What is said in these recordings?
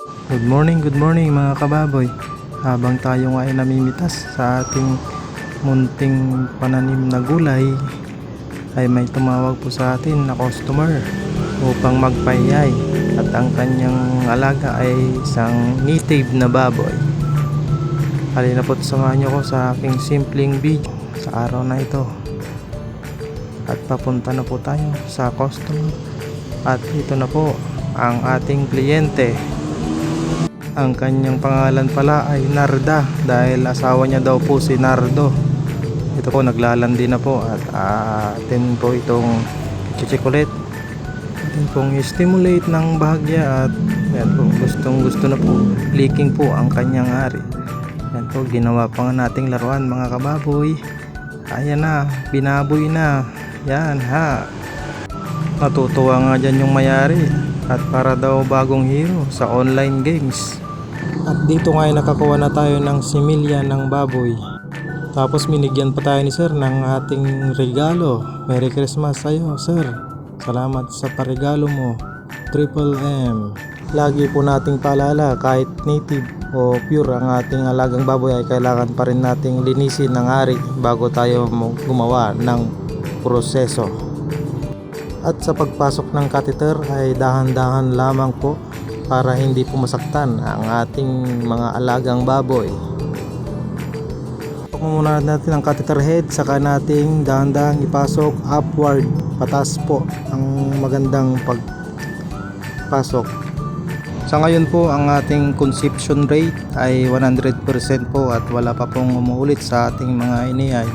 Good morning, good morning mga kababoy. Habang tayo nga ay namimitas sa ating munting pananim na gulay, ay may tumawag po sa atin na customer upang magpayay at ang kanyang alaga ay isang native na baboy. Halina po samahan niyo ko sa aking simpleng video sa araw na ito. At papunta na po tayo sa customer. At ito na po ang ating kliyente. Ang kanyang pangalan pala ay Narda dahil asawa niya daw po si Nardo. Ito po naglalandi na po at ah, atin po itong check ulit. Atin pong stimulate ng bahagya at yan po gustong gusto na po leaking po ang kanyang ari. Yan po ginawa pa nga nating laruan mga kababoy. Ayan na, binaboy na. Yan ha. Natutuwa nga dyan yung mayari at para daw bagong hero sa online games. At dito nga ay nakakuha na tayo ng similya ng baboy. Tapos minigyan pa tayo ni sir ng ating regalo. Merry Christmas sa'yo sir. Salamat sa paregalo mo. Triple M. Lagi po nating paalala kahit native o pure ang ating alagang baboy ay kailangan pa rin nating linisin ng ari bago tayo gumawa ng proseso. At sa pagpasok ng catheter ay dahan-dahan lamang po para hindi po masaktan ang ating mga alagang baboy. Muna natin ang catheter head saka nating dahan-dahan ipasok upward patas po ang magandang pagpasok. Sa ngayon po ang ating conception rate ay 100% po at wala pa pong umuulit sa ating mga iniyay.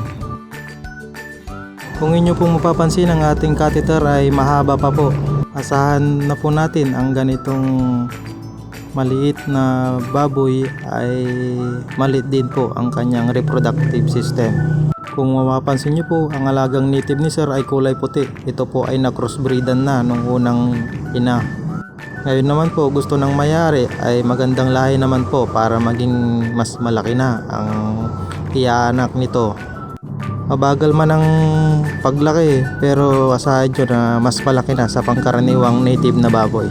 Kung inyo pong mapapansin ang ating catheter ay mahaba pa po. Asahan na po natin ang ganitong maliit na baboy ay maliit din po ang kanyang reproductive system. Kung mapapansin nyo po, ang alagang native ni sir ay kulay puti. Ito po ay na-crossbreedan na nung unang ina. Ngayon naman po, gusto ng mayari ay magandang lahi naman po para maging mas malaki na ang iaanak nito. Mabagal man ang paglaki pero asahan nyo na mas malaki na sa pangkaraniwang native na baboy.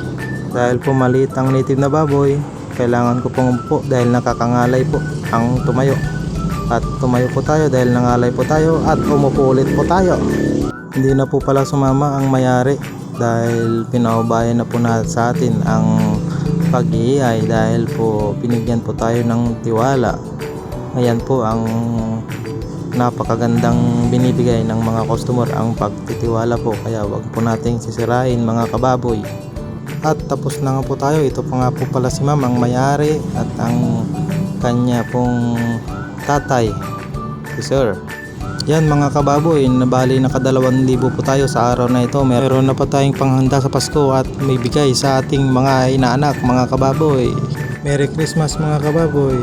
Dahil po maliit ang native na baboy, kailangan ko pong po dahil nakakangalay po ang tumayo. At tumayo po tayo dahil nangalay po tayo at umupo ulit po tayo. Hindi na po pala sumama ang mayari dahil pinaubayan na po na sa atin ang pag-iiyay dahil po binigyan po tayo ng tiwala. Ayan po ang napakagandang binibigay ng mga customer ang pagtitiwala po kaya wag po nating sisirain mga kababoy. At tapos na nga po tayo ito pa nga po pala si ma'am ang mayari at ang kanya pong tatay si sir. Yan mga kababoy nabali nakadalawan libo po tayo sa araw na ito. Meron na pa tayong panghanda sa Pasko at may bigay sa ating mga inaanak mga kababoy. Merry Christmas mga kababoy